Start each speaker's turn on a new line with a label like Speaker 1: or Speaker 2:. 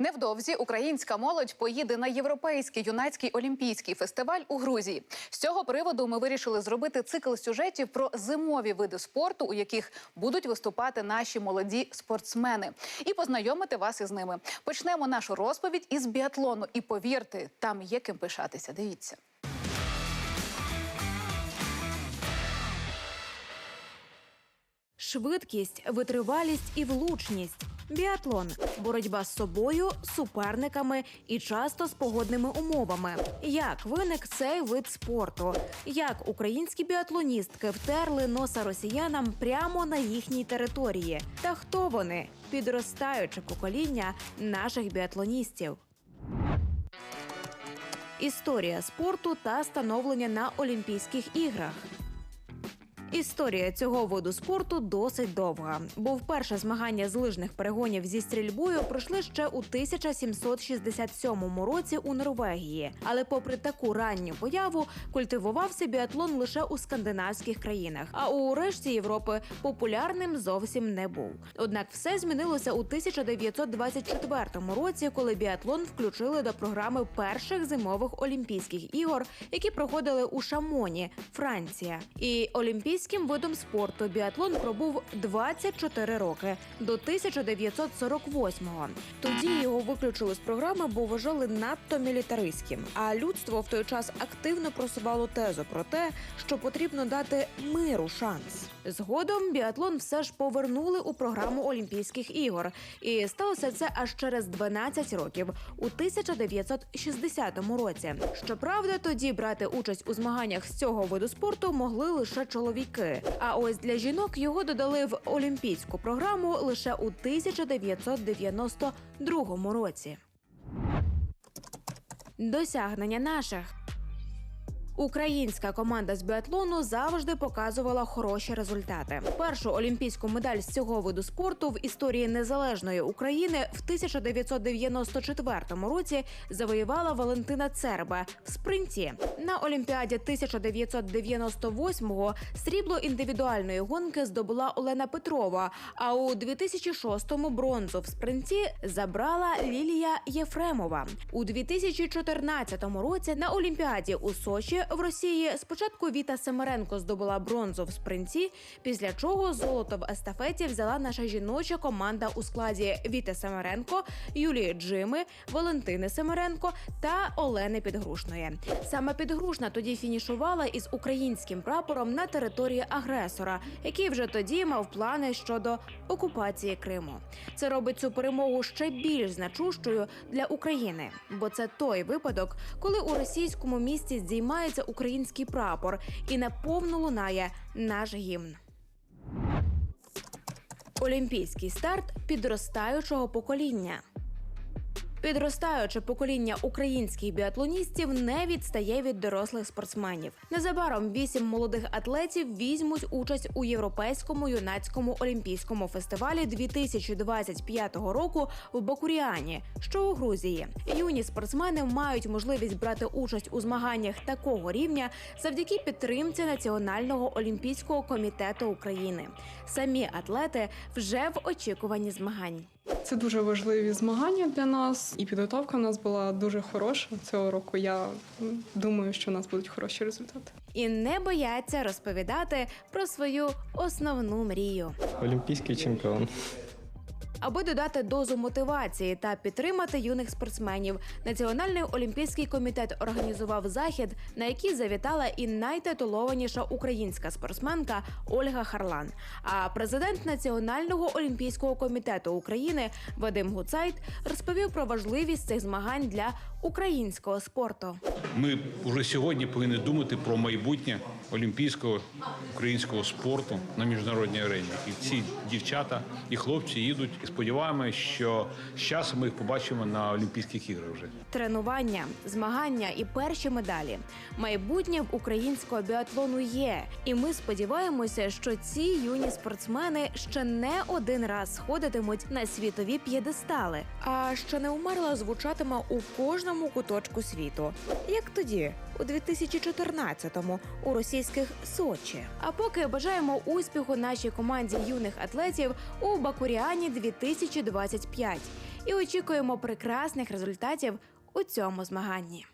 Speaker 1: Невдовзі українська молодь поїде на європейський юнацький олімпійський фестиваль у Грузії. З цього приводу ми вирішили зробити цикл сюжетів про зимові види спорту, у яких будуть виступати наші молоді спортсмени, і познайомити вас із ними. Почнемо нашу розповідь із біатлону. І повірте, там є ким пишатися. Дивіться.
Speaker 2: Швидкість, витривалість і влучність. Біатлон боротьба з собою, суперниками і часто з погодними умовами. Як виник цей вид спорту? Як українські біатлоністки втерли носа росіянам прямо на їхній території? Та хто вони? Підростаюче покоління наших біатлоністів. Історія спорту та становлення на Олімпійських іграх. Історія цього виду спорту досить довга, бо вперше змагання з лижних перегонів зі стрільбою пройшли ще у 1767 році у Норвегії. Але, попри таку ранню появу, культивувався біатлон лише у скандинавських країнах, а у решті Європи популярним зовсім не був. Однак все змінилося у 1924 році, коли біатлон включили до програми перших зимових олімпійських ігор, які проходили у Шамоні, Франція. І олімпійським видом спорту біатлон пробув 24 роки до 1948-го. Тоді його виключили з програми, бо вважали надто мілітаристським. А людство в той час активно просувало тезу про те, що потрібно дати миру шанс. Згодом біатлон все ж повернули у програму Олімпійських ігор, і сталося це аж через 12 років у 1960 році. Щоправда, тоді брати участь у змаганнях з цього виду спорту могли лише чоловіки. А ось для жінок його додали в олімпійську програму лише у 1992 році. Досягнення наших. Українська команда з біатлону завжди показувала хороші результати. Першу олімпійську медаль з цього виду спорту в історії незалежної України в 1994 році завоювала Валентина Церба в спринті. На Олімпіаді 1998-го срібло індивідуальної гонки здобула Олена Петрова. А у 2006-му бронзу в спринті забрала Лілія Єфремова. У 2014 році на Олімпіаді у Сочі в Росії спочатку Віта Семеренко здобула бронзу в спринті, після чого золото в естафеті взяла наша жіноча команда у складі Віти Семеренко, Юлії Джими, Валентини Семеренко та Олени Підгрушної. Саме Підгрушна тоді фінішувала із українським прапором на території агресора, який вже тоді мав плани щодо окупації Криму. Це робить цю перемогу ще більш значущою для України, бо це той випадок, коли у російському місті здіймається український прапор і наповно лунає наш гімн. Олімпійський старт підростаючого покоління. Підростаюче покоління українських біатлоністів не відстає від дорослих спортсменів. Незабаром вісім молодих атлетів візьмуть участь у європейському юнацькому олімпійському фестивалі 2025 року в Бакуріані, що у Грузії. Юні спортсмени мають можливість брати участь у змаганнях такого рівня завдяки підтримці Національного олімпійського комітету України. Самі атлети вже в очікуванні змагань.
Speaker 3: Це дуже важливі змагання для нас, і підготовка у нас була дуже хороша цього року. Я думаю, що у нас будуть хороші результати.
Speaker 2: і не бояться розповідати про свою основну мрію.
Speaker 4: Олімпійський чемпіон.
Speaker 2: Аби додати дозу мотивації та підтримати юних спортсменів, Національний олімпійський комітет організував захід, на який завітала і найтитулованіша українська спортсменка Ольга Харлан. А президент Національного олімпійського комітету України Вадим Гуцайт розповів про важливість цих змагань для українського спорту.
Speaker 5: Ми вже сьогодні повинні думати про майбутнє олімпійського українського спорту на міжнародній арені. І ці дівчата і хлопці їдуть. І сподіваємося, що з часом ми їх побачимо на Олімпійських іграх вже.
Speaker 2: Тренування, змагання і перші медалі. Майбутнє в українського біатлону є, і ми сподіваємося, що ці юні спортсмени ще не один раз сходитимуть на світові п'єдестали, а що не умерла звучатиме у кожному куточку світу, як тоді, у 2014-му у російських Сочі. А поки бажаємо успіху нашій команді юних атлетів у Бакуріані 2025 і очікуємо прекрасних результатів у цьому змаганні.